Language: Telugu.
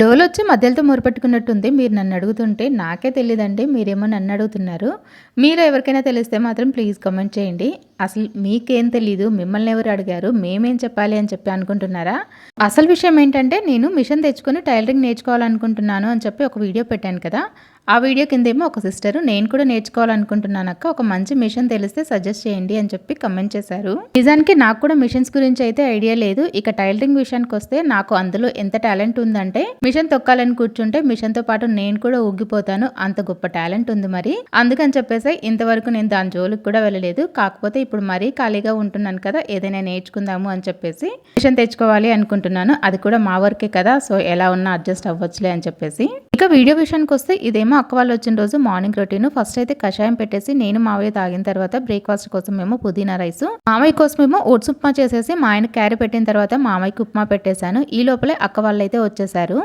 డోల్ వచ్చి మధ్యలతో మొరపెట్టుకున్నట్టుంది. మీరు నన్ను అడుగుతుంటే నాకే తెలియదండి మీరేమో నన్ను అడుగుతున్నారు. మీరు ఎవరికైనా తెలిస్తే మాత్రం ప్లీజ్ కామెంట్ చేయండి. అసలు మీకేం తెలీదు? మిమ్మల్ని ఎవరు అడిగారు? మేమేం చెప్పాలి అని చెప్పి అనుకుంటున్నారా? అసలు విషయం ఏంటంటే నేను మిషన్ తెచ్చుకొని టైలరింగ్ నేర్చుకోవాలనుకుంటున్నాను అని చెప్పి ఒక వీడియో పెట్టాను కదా. ఆ వీడియో కిందేమో ఒక సిస్టర్ నేను కూడా నేర్చుకోవాలనుకుంటున్నాను అక్క ఒక మంచి మిషన్ తెలిస్తే సజెస్ట్ చేయండి అని చెప్పి కమెంట్ చేశారు. నిజానికి నాకు కూడా మిషన్స్ గురించి అయితే ఐడియా లేదు. ఇక టైలరింగ్ విషయానికి వస్తే నాకు అందులో ఎంత టాలెంట్ ఉందంటే మిషన్ తొక్కాలని కూర్చుంటే మిషన్తో పాటు నేను కూడా ఊగిపోతాను. అంత గొప్ప టాలెంట్ ఉంది మరి. అందుకని చెప్పేసి ఇంతవరకు నేను దాని జోలికి కూడా వెళ్ళలేదు. కాకపోతే ఇప్పుడు మరీ ఖాళీగా ఉంటున్నాను కదా ఏదైనా నేర్చుకుందాము అని చెప్పేసి మిషన్ తెచ్చుకోవాలి అనుకుంటున్నాను. అది కూడా మా వర్కే కదా సో ఎలా ఉన్నా అడ్జస్ట్ అవ్వచ్చులే అని చెప్పేసి. ఇక వీడియో విషయానికి వస్తే ఇదేమో అక్క వాళ్ళు వచ్చిన రోజు మార్నింగ్ రొటీన్. ఫస్ట్ అయితే కషాయం పెట్టేసి నేను మావయ్య తాగిన తర్వాత బ్రేక్ఫాస్ట్ కోసం మేము పుదీనా రైస్. మామయ్య కోసం ఏమో ఓట్స్ ఉప్మా చేసేసి మా ఆయన క్యారీ పెట్టిన తర్వాత మామయ్యకి ఉప్మా పెట్టేశాను. ఈ లోపలే అక్క వాళ్ళు అయితే వచ్చేసారు